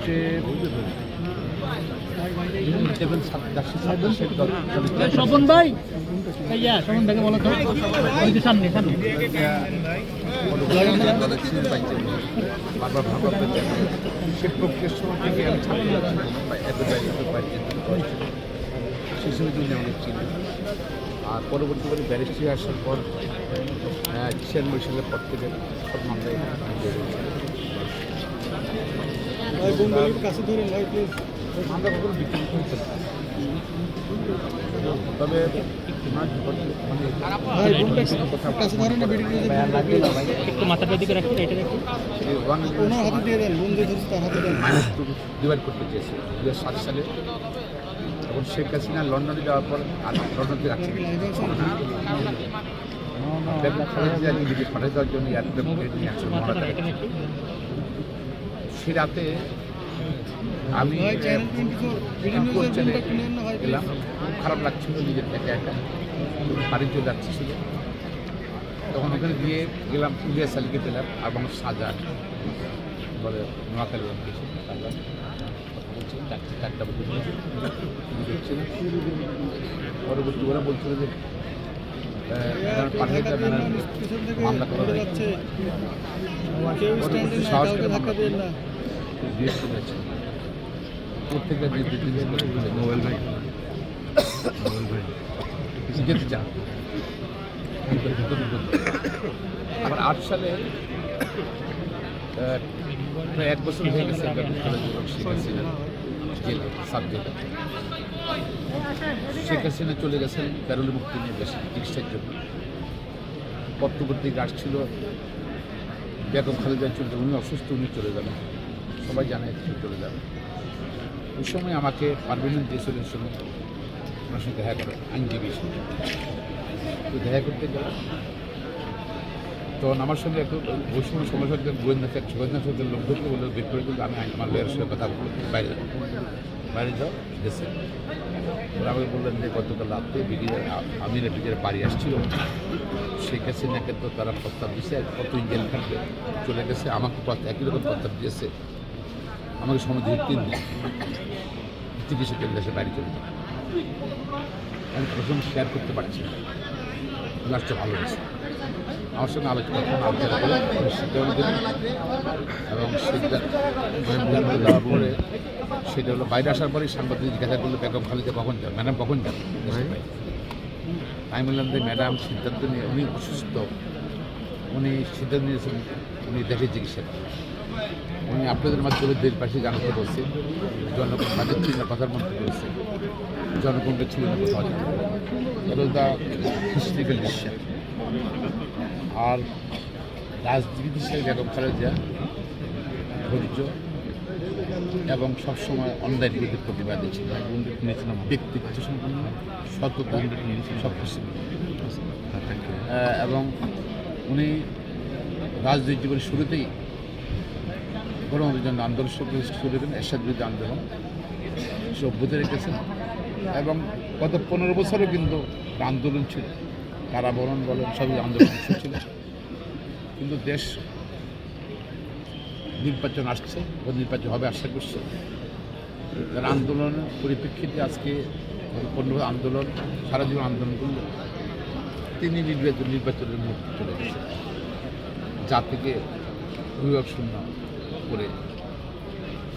হচ্ছে দেবেন দাসী ছাত্রসের দল স্বপন ভাই? ভাইয়া স্বপন ভাইকে বলো তো। ওই যে সামনে সামনে। দলে ছিলেন পাইছেন বারবার ভাবা পেতেন সে প্রক্রিয়ার সময় থেকে আমি ছাত্র এত এত পাইছেন সেই সময় তিনি অনেক ছিলেন আর পরবর্তীকালে ব্যারিস্ট্রি আসার পর চেয়ার মরিশালের পর থেকে সব মামলায় আমরা কখনো বিক্রি করতে তবে ওনার জীবনে মানে ভাই বোনটা কাছে ধরে না ভিডিও লাগে না ভাই একটু মাথাটা দিকে এটা ডিভাইড করতে চেয়েছে দু হাজার সাত সালে শেখ হাসিনা লন্ডনে যাওয়ার পর আর লন্ডনকে দেওয়ার জন্য নিয়ে আসছে সে রাতে আমি গেলাম খুব খারাপ লাগছিল নিজের একা একা বাড়ির চলে যাচ্ছিল তখন ওখানে গিয়ে গেলাম ইলিয়াস আলীকে পেলাম আর এবং সাজা। বলে নোয়াখালী চারটা পরবর্তী ওরা বলছিল যে থেকে মামলা করা। যাচ্ছে। সাহস প্রত্যেকটা মোবাইল চান আট সালে প্রায় এক বছর হয়ে গেছে শেখ হাসিনা চলে গেছেন প্যারোলে মুক্তি নিয়ে দেশে চিকিৎসার জন্য। পত্রপত্রিকা আসছিল, বেগম খালেদা চলতে উনি অসুস্থ, উনি চলে যাবেন সবাই জানে তিনি চলে যাবেন ওই সময় আমাকে পারভিনেন্ট দিয়েছিলেন সময় ওনার সঙ্গে দেখা করে, আইনজীবী হিসেবে। তো দেখা করতে গেলাম। তখন আমার সঙ্গে একটু ওই সময় সময় সঙ্গে গোয়েন্দা গোয়েন্দা সঙ্গে লোক ঢুকতে বলে বের করে দিল আমি আমার লয়ের সঙ্গে কথা বলব বাইরে যাও। বাইরে যাও, দেশে। ওরা আমাকে বললেন যে, গতকাল রাত্রে ব্রিগেডিয়ার আমির ব্রিগেডিয়ার বাড়ি আসছিল। শেখ হাসিনাকে তো তারা প্রস্তাব দিয়েছে, কত জেল থাকবে চলে গেছে, আমাকে একই রকম প্রস্তাব দিয়েছে। আমাকে সময় দিয়ে দিন। চিকিৎসা করে দেশে বাড়ি চলে যাবে আমি প্রথম শেয়ার করতে পারছি লাস্টে ভালো হয়েছে। আমার সঙ্গে আলোচনা আলোচনা সিদ্ধান্ত এবং সিদ্ধান্ত পরে সেটা হলো বাইরে আসার পরে সাংবাদিক জিজ্ঞাসা করল, বেগম খালিদা কখন যান ম্যাডাম, কখন যান আমি বললাম যে ম্যাডাম সিদ্ধান্ত নিয়ে, উনি অসুস্থ। উনি সিদ্ধান্ত নিয়েছেন, উনি দেশে চিকিৎসা। উনি আপনাদের মাধ্যমে দেশবাসী জানাতে বলছে জনগণ তাদের চিন্তা কথার মধ্যে করেছে। জনগণকে কোথাও জানে এটা দ্য হিস্ট্রিক্যাল ডিসিশন আর রাজনীতি হিসেবে বেগম খালেদা ধৈর্য এবং সবসময় অনলাইন বিরুদ্ধে প্রতিবাদী ছিল। ব্যক্তিত্ব সম্পন্ন সততা সব কিছু। এবং উনি রাজনৈতিক জীবনের শুরুতেই গণতন্ত্রের জন্য আন্দোলন শুরু করেন এরশাদ বিরুদ্ধে আন্দোলন। সে রেখেছেন। এবং গত পনেরো বছরও কিন্তু আন্দোলন ছিল। কারাবরণ বলেন, সবই আন্দোলন ছিল। কিন্তু দেশ নির্বাচন আসছে ও নির্বাচন হবে আশা করছে। তার আন্দোলনের পরিপ্রেক্ষিতে আজকে পনেরো আন্দোলন, সারা জীবন আন্দোলন করল। তিনি নির্বাচন, নির্বাচনের মুক্তি চলে গেছে থেকে অভিভাবক শূন্য করে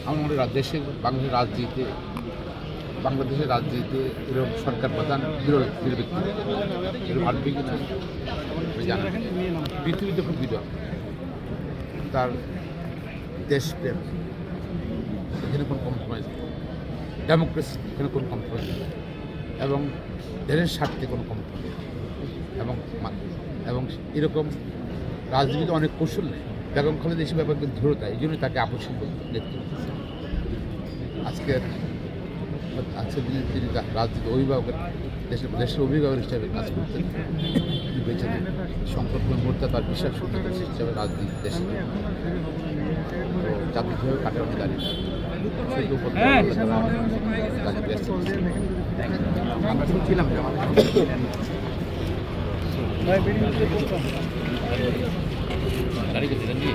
আমার মনে দেশের বাংলাদেশের রাজনীতিতে বাংলাদেশের রাজনীতিতে এরকম সরকার প্রধান ব্যক্তি। এরকম আসবে কি না জানি। পৃথিবীতে খুব বিরল। তার দেশপ্রেম। এখানে কোনো কম্প্রোমাইজ নেই। ডেমোক্রেসি এখানে কোনো কম্প্রোমাইজ নেই। এবং দেশের স্বার্থে কোনো কম্প্রোমাইজ এবং এবং এরকম রাজনীতিতে অনেক কৌশল নেই। বেগম খালেদা এসব ব্যাপারকে দৃঢ়তা এই জন্য তাকে আপসীন নেতৃত্ব। আজকের আজকের দিনে তিনি রাজনীতি অভিভাবকের, দেশের দেশের অভিভাবক হিসাবে কাজ করতেন। তিনি বেঁচে সংকট মুহূর্তে তার বিশ্বাস হিসাবে রাজনীতি দেশে। জাতি কীভাবে কাটে আমি জানি না সেই উপর দাঁড়িয়ে আমরা তো ছিলাম যে আমাদের Sekali.